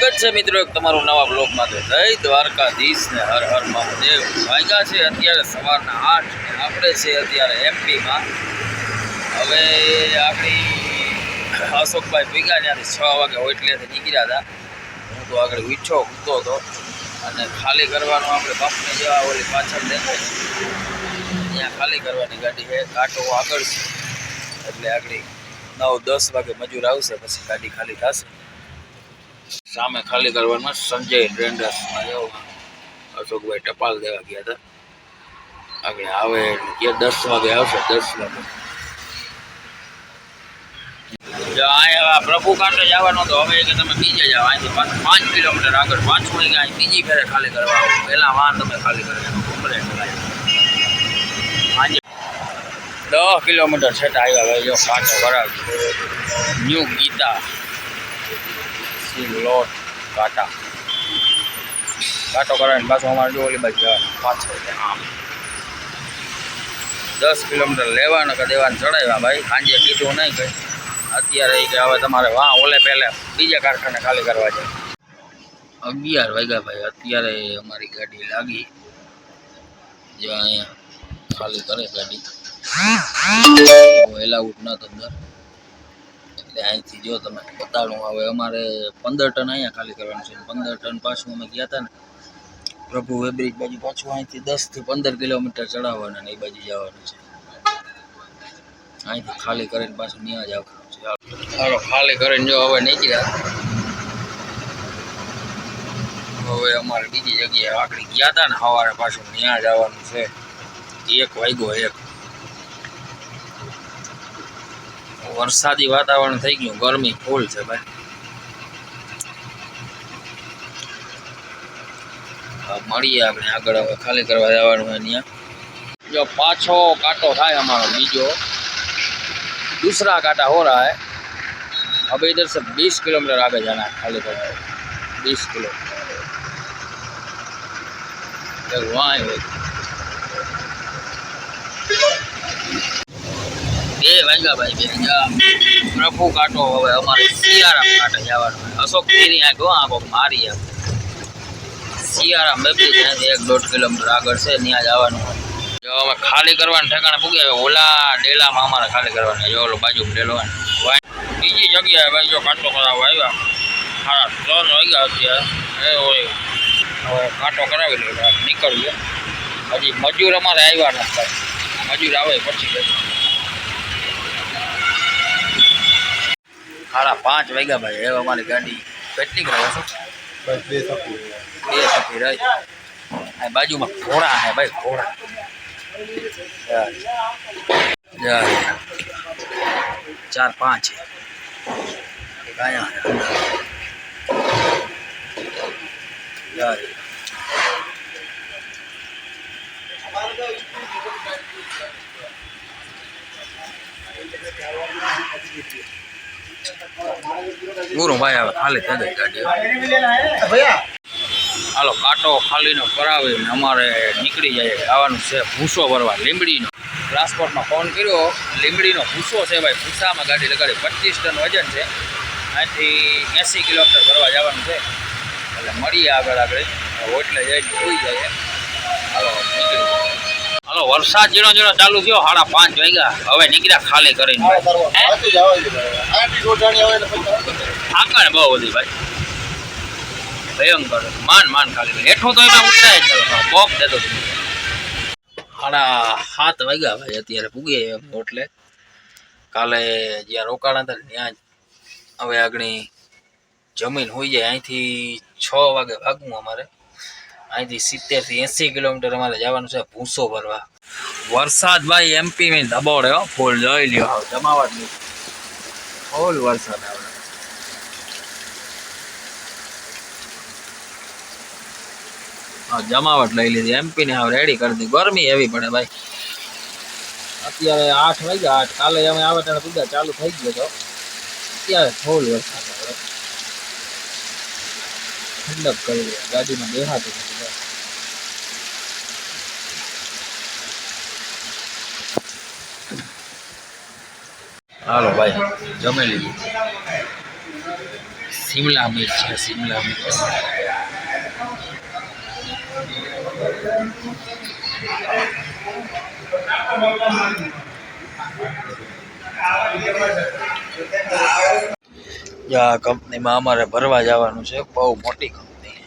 સ્વાગત છે મિત્રો એક તમારું નવા બ્લોગમાં તો જય દ્વારકાધીશ ને હર હર મહાદેવ. વાગ્યા છે અત્યારે સવારના આઠ આપણે છે અત્યારે એમપીમાં હવે આપણી અશોકભાઈ ભેગા ત્યાંથી છ વાગે હોટલેથી નીકળ્યા હતા. હું તો આગળ વીછો ઉગતો હતો. અને ખાલી કરવાનું આપણે બાપને જેવા ઓલી પાછળ દેખાય ત્યાં ખાલી કરવાની ગાડી છે. કાંટો આગળ છે. એટલે આગળ નવ દસ વાગે મજૂર આવશે, પછી ગાડી ખાલી થશે. સામે ખાલી કરવામાં સંજય ટ્રેન્ડર્સમાં અશોકભાઈ ટપાલ દેવા ગયા હતા. આગળ આવે કે દસ વાગે આવશે, દસ વાગે. પ્રભુ કાંઠે જવાનો તો હવે કે તમે બીજે જાઓ. અહીંથી પાછું પાંચ કિલોમીટર આગળ, પાછું અહીં અહીં બીજી ફેરે ખાલી કરવા આવો. પહેલાં વાહન તમે ખાલી કરી દસ કિલોમીટર છેટા આવ્યા ભાઈ જો કાંઠો કરાવજો ન્યૂ ગીતા. સિંગ લોટ કાંટા. કાંટો કરાવીને પાછું અમારે જો ઓલી બાજુ પાછળ આમ. દસ કિલોમીટર લેવાના કે દેવાનું ચડાવ્યા ભાઈ સાંજે કીધું નહીં કંઈ અત્યારે કે હવે તમારે વાહ ઓલે પહેલે બીજા કારખાને ખાલી કરવા છે. અગિયાર વાગ્યા ભાઈ અત્યારે અમારી ગાડી લાગી. જો અહીંયા ખાલી કરે ગાડી. એલાઉટ નતો અંદર. એટલે અહીંથી જો તમે બતાડું, હવે અમારે પંદર ટન અહીંયા ખાલી કરવાનું છે. પંદર ટન પાછું અમે ગયા હતા ને, પ્રભુ વેબ્રિજ બાજુ પાછું અહીંથી દસથી પંદર કિલોમીટર ચડાવવાના એ બાજુ જવાનું છે. અહીંથી ખાલી કરીને પાછું ત્યાં જ આવવાનું છે. ચાલો ખાલી કરીને જો હવે નીકળ્યા. હવે અમારે બીજી જગ્યાએ આકડી ગયા હતા ને, સવારે પાછું ત્યાં જવાનું છે. એક વાગ્યો એક. વરસાદી વાતાવરણ થઈ ગયું ગરમી ફૂલ છે ભાઈ હવે મળીએ આપણે આગળ હવે ખાલી કરવા જવાનું હોય ત્યાં જો પાછો કાંટો થાય અમારો બીજો दूसरा कांटा हो रहा है अब इधर से 20 किलोमीटर आगे जाना है खाली करना है 20 किलो एक वहाँ બે વાગ્યા ભાઈ, બે જા પ્રભુ કાંટો હવે અમારે સિયારામ કાંટે જવાનું હોય અશોક ફેરી આ ગો આખો મારી એમ સિયારામ બેબી ત્યાંથી એક દોઢ કિલોમીટર આગળ છે, ત્યાં જવાનું હોય જો અમે ખાલી કરવાનું ઠેકાણે પૂગી આવે ઓલા ડેલામાં અમારે ખાલી કરવાનું જો ઓલો બાજુ ડેલો હોય ને. વાય- બીજી જગ્યાએ ભાઈ જો કાંટો કરાવવા આવ્યા. સાડા ત્રણ વાગ્યા અત્યારે. એ હોય હવે કાંટો કરાવી લઈએ આપણે નીકળીએ. હજી મજૂર અમારે આવ્યા નથી ભાઈ. મજૂર આવે પછી સાડા પાંચ વાગ્યા ભાઈ. હવે અમારી ગાડી કેટલી કરે છે. બે સખી રહી. આ બાજુમાં ઘોડા હે ભાઈ ઘોડા. જય. જય. ચાર પાંચ છે. એક આયા છે અંદર. પૂરું ભાઈ હવે ખાલી થઈ ગઈ ગાડી. હાલો કાંટો ખાલીનો કરાવી અમારે નીકળી જાય આવવાનું છે ભૂસો ભરવા લીંબડીનો. ટ્રાન્સપોર્ટમાં ફોન કર્યો લીંબડીનો ભૂસો છે ભાઈ ભૂસામાં ગાડી લગાડી પચીસ ટન વજન છે. અહીંથી એંસી કિલોમીટર ભરવા જવાનું છે. એટલે મળીએ આગળ આગળ. હોટલે જઈને સુઈ જાય હાલો નીકળી જાય. હાલો વરસાદ ઝીણો જીણો ચાલુ થયો સાડા પાંચ વાગ્યા. હવે નીકળ્યા ખાલી કરીને. થાકણ બહુ બધી ભાઈ. ભયંકર. માન માન ખાલી હેઠું તો એમાં ઉતરાય નહીં. બોક દેતો સાડા સાત વાગ્યા ભાઈ અત્યારે પૂગીએ એટલે કાલે જ્યાં રોકાણા હતા ત્યાં હવે આગળ જમીન હોઈ જાય. અહીંથી છ વાગે ભાગવું અમારે. અહીંથી સિત્તેરથી એંસી કિલોમીટર અમારે જવાનું છે ભૂસો ભરવા. વરસાદ ભાઈ એમપી મેં દબાવડે હો, ફૂલ જોઈ લ્યો. જમાવટ નહીં. ફૂલ વરસાદ આવે. હા, જમાવટ લઈ લીધી. એમપી ને હવે રેડી કરી દીધી. ગરમી એવી પડે ભાઈ. અત્યારે આઠ વાગ્યા, આઠ. કાલે અમે આવે ત્યારે બધા ચાલુ થઈ ગયો તો અત્યારે ફૂલ વરસાદ આવે. ઠંડક કરી ગાડીમાં બેહાતું નથી બસ. હાલો, ભાઈ, જમી લીધું. શિમલા મિર્ચ છે, શિમલા મિર્ચ. કંપનીમાં અમારે ભરવા જવાનું છે, બહુ મોટી કંપની.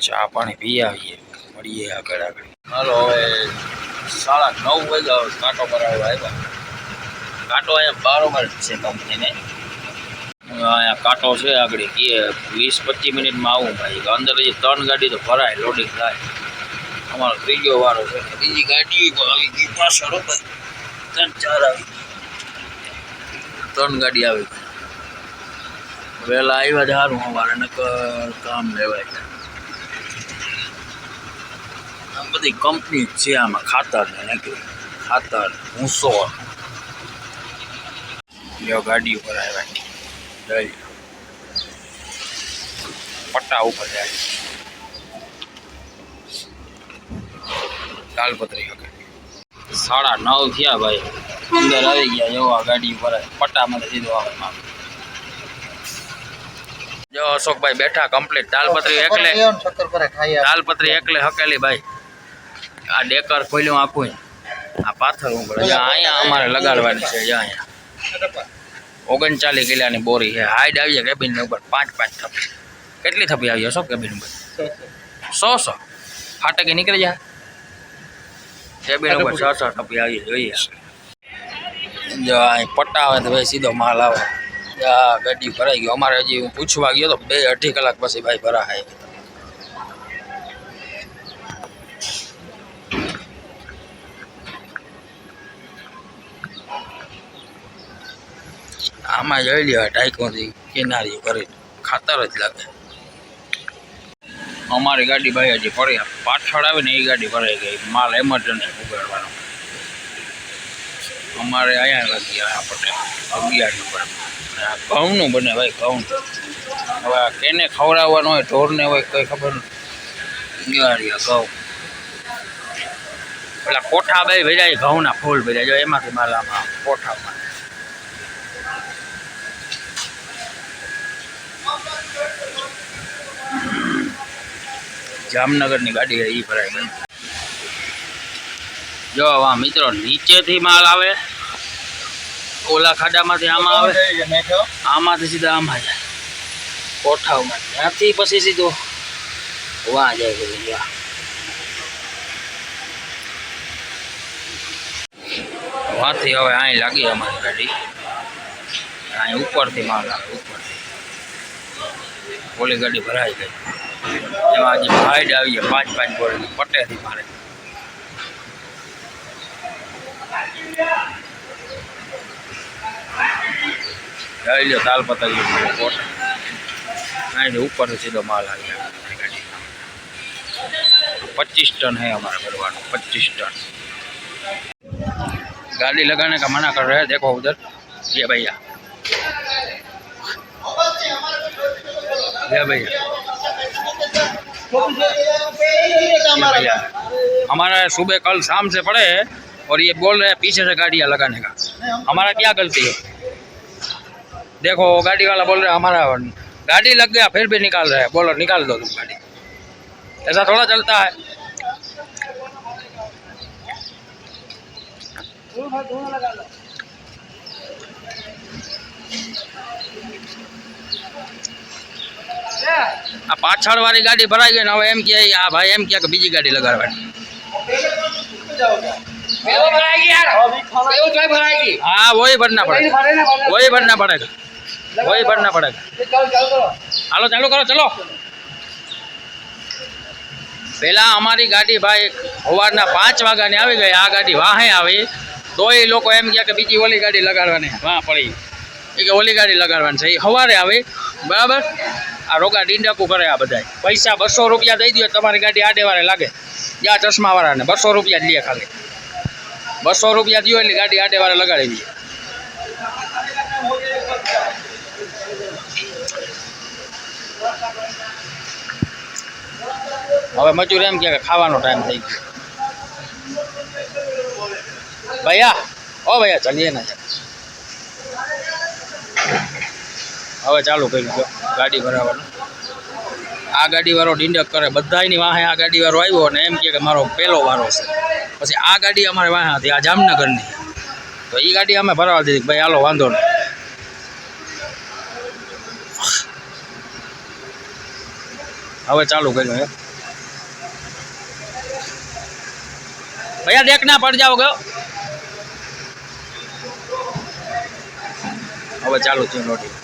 ચા પાણી પી આવીએ, મળીએ આગળ આગળ. હાલો, હવે સાડા નવ વાગ્યા કાંટો કરાવવા આવ્યા. કાંટો અહીંયા બારોબાર છે કંપનીને. અહીંયા કાંટો છે આગળ કે વીસ પચીસ મિનિટમાં આવું ભાઈ. અંદર હજી ત્રણ ગાડી તો ભરાય લોડિંગ થાય. અમારો ત્રીજો વારો છે. બીજી ગાડી આવી ગઈ પાછળ ભાઈ. ત્રણ ચાર આવી. ત્રણ ગાડી આવી ગઈ. વહેલા આવ્યા જ સારું અમારે નકર કામ લેવાય. બધી કંપની છે આમાં ખાતર ને નાખ્યું ખાતર ભૂસો. લ્યો ગાડી ઉપર આવ્યા. જઈ પટ્ટા ઉપર જાય. તાલપત્રી વગર સાડા નવ થયા ભાઈ. અંદર આવી ગયા એવા ગાડી ઉપર પટ્ટામાં સીધો આવે માલ. જો અશોકભાઈ બેઠા કમ્પ્લીટ તાલપત્રી એકલે તાલપત્રી એકલે હકેલી ભાઈ. આ ડેકર ખોલ્યું આખું આ પાથર ઉપર જો અહીંયા અમારે લગાડવાની છે જો અહીંયા ઓગણચાલીસ કિલાની બોરી છે હાઈડ આવી જાય કેબિન ઉપર પાંચ પાંચ થપી કેટલી થપી આવી અશોક કેબિન ઉપર સો સો ફાટકે નીકળી જાય કેબિન ઉપર છ છ થપી આવી જોઈએ જો અહીં પટ્ટા આવે તો ભાઈ સીધો માલ આવે આ ગાડી ભરાઈ ગયો અમારે હજી હું પૂછવા ગયો તો બે અઢી કલાક પછી ભાઈ ભરાય આમાં જોઈ લ્યો ટાઈકોથી કિનારી કરી ખાતર જ લાગે. અમારી ગાડી ભાઈ હજી ફરી પાછળ આવે ને એ ગાડી ભરાઈ ગઈ. માલ એમરજન્સી ઉગાડવાનો. અમારે અહીંયા લાગી આ પટેલ અગિયાર નંબર. ઘઉંનું બને ભાઈ ઘઉં. હવે કેને ખવડાવવાનું હોય, ઢોરને હોય કંઈ ખબર અગિયાર ઘઉં. પેલા કોઠા બે ભેજાય, ઘઉંના ફૂલ ભેજાય. જો એમાંથી માલ આમાં કોઠામાં. જામનગરની ગાડી એ ભરાય ગઈ જો આ મિત્રો નીચેથી માલ આવે ઓલા ખાડામાંથી આમાં આવે આમાંથી સીધા આમાં જાય કોઠાઓમાં ત્યાંથી પછી સીધો વાં જાય વાહ. વાંથી હવે અહીં લાગી અમારી ગાડી. અહીં ઉપરથી માલ આવે ઉપરથી. ઓલી ગાડી ભરાઈ ગઈ. એમાં હજી હાઈડ આવી ગયા પાંચ પાંચ ગોળી પટેથી મારે લઈ લો તાલ પતંગ કોટ અહીં ઉપરથી સીધો માલ આવી જાય पच्चीस टन है हमारा भरवाना पच्चीस टन गाड़ी लगाने का मना कर रहे हैं देखो उधर ये भैया ये भैया ये भैया हमारा सुबह कल शाम से पड़े हैं और ये बोल रहे हैं पीछे से गाड़ियाँ लगाने का। हमारा क्या गलती है? देखो, गाड़ी वाला बोल रहे हमारा गाड़ी लग गया, फिर भी निकाल रहे हैं। बोलो, निकाल दो तुम गाड़ी। ऐसा थोड़ा चलता है। आ पाछड़ वाली गाड़ी भराई गई ना एम के आ भाई एम के बीजी गाड़ी लगा भाई बेओ भराएगी यार बेओ जो भराएगी हाँ वही भरना पड़ेगा वही भरना पड़ेगा वही भरना पड़ेगा चलो चालू करो चलो पहला हमारी गाड़ी भाई होवारना पाँच वागा ने आवी गई आ गाड़ी वाहे आवी तो ये लोग एम क्या बीजी ओली गाड़ी लगाड़ने वहाँ पड़ी एक ओली गाड़ी लगाड़ी हवा बराबर આ રોગા ડીંડાકું કરે આ બધાય. પૈસા બસો રૂપિયા દઈ દો તમારી ગાડી આડેવારે લાગે. જ્યાં ચશ્માવાળાને, બસો રૂપિયા જ લે ખાલી. બસો રૂપિયા દો એટલે ગાડી આડેવારે લગાડી દઈએ હવે મજૂર એમ કે ખાવાનો ટાઈમ થઈ ગયો. ભૈયા, ઓ ભૈયા, ચલીએ ના. હવે ચાલુ કર્યું ગાડી ભરાવાનું. આ ગાડીવાળો ડિંડક કરે. બધાની વાહે આ ગાડીવાળો આવ્યો અને એમ કે મારો પહેલો વારો છે. પછી આ ગાડી અમારે વાહે હતી, આ જામનગરની. તો એ ગાડી અમે ભરાવા દીધી ભાઈ હાલો, વાંધો નહીં. હવે ચાલુ કર્યું એ ભૈયા દેખ ના પડ જાઓ ગયો. હવે ચાલુ થયું લોટી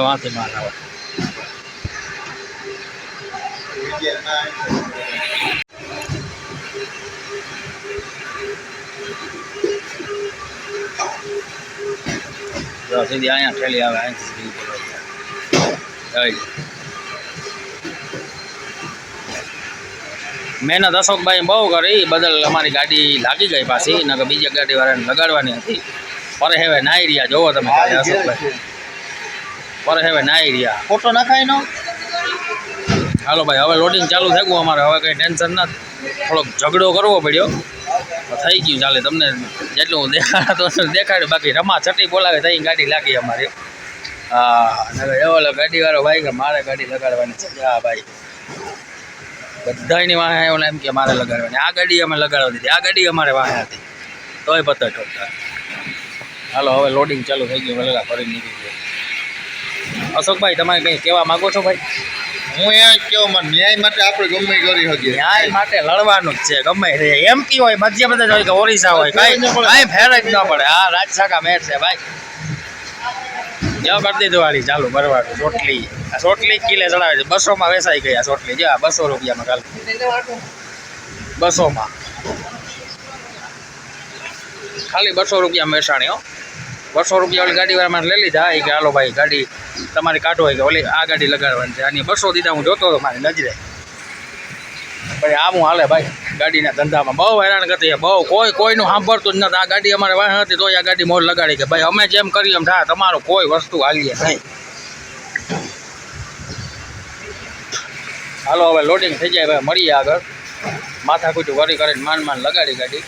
જો વાંથી માર આવે. સીધી અહીંયા ઠેલી આવે આવી મહેનત અશોકભાઈ બહુ કરી બદલ અમારી ગાડી લાગી ગઈ પાછી નકર બીજી ગાડી વાળાને લગાડવાની હતી. પર હવે નાઈ રહ્યા જોવો તમે અશોકભાઈ. પર હવે નાઈ રહ્યા. ફોટો નખાય નો હાલો ભાઈ હવે લોડિંગ ચાલુ થઈ ગયું અમારે. હવે કંઈ ટેન્શન નથી. થોડોક ઝઘડો કરવો પડ્યો. થઈ ગયું ચાલે. તમને જેટલું દેખાડતો દેખાડ્યું બાકી રમા છટી બોલાવે થઈ ગાડી લાગી અમારી. હા એવો ગાડીવાળો ભાઈ કે મારે ગાડી લગાડવાની છે. હા ભાઈ. બધાની વાહે એવું એમ કે મારે લગાડવાની. આ ગાડી અમે લગાડવા દીધી. આ ગાડી અમારે વાહે હતી. તોય પત્તા ઠોકતા. હાલો હવે લોડિંગ ચાલુ થઈ ગયું. વેલા ફરી નીકળી ગયો. અશોકભાઈ તમારે કંઈ કહેવા માગો છો ભાઈ? હું એ કહું મને ન્યાય માટે આપણે ગમે કરી શકીએ. ન્યાય માટે લડવાનું જ છે ગમે તે. એમપી હોય મધ્યપ્રદેશ હોય કે ઓરિસ્સા હોય કાંઈ કાંઈ ફેર જ ન પડે. હા રાજશાખા મેર છે ભાઈ. જો કરી દીધું વાળી ચાલુ ભરવાનું. ચોટલી આ ચોટલી કિલે ચડાવે છે. બસોમાં વેસાઈ ગયા ચોટલી જો બસો રૂપિયામાં કાલ. બસોમાં. ખાલી બસો રૂપિયામાં વેચાણી હો. બસો રૂપિયાવાળી ગાડી વાળા લઈ લીધા. એ કે, હાલો ભાઈ, ગાડી તમારી કાઢો. હોય કે, ઓલી, આ ગાડી લગાડવાની છે. આની બસો દીધા, હું જોતો હતો મારી નજરે. ભાઈ, આમ હાલે ભાઈ, ગાડીના ધંધામાં. બહુ હેરાન કરતી. બહુ, કોઈ, કોઈનું સાંભળતું જ નથી આ ગાડી અમારે વાહ હતી તો આ ગાડી મોર લગાડી કે, ભાઈ, અમે જેમ કરીએ એમ થાય, તમારું કોઈ વસ્તુ હાલીએ નહીં. હાલો, હવે લોડિંગ થઈ જાય ભાઈ મળીએ આગળ. માથાકૂટું વરી કરીને માન માન લગાડી ગાડી.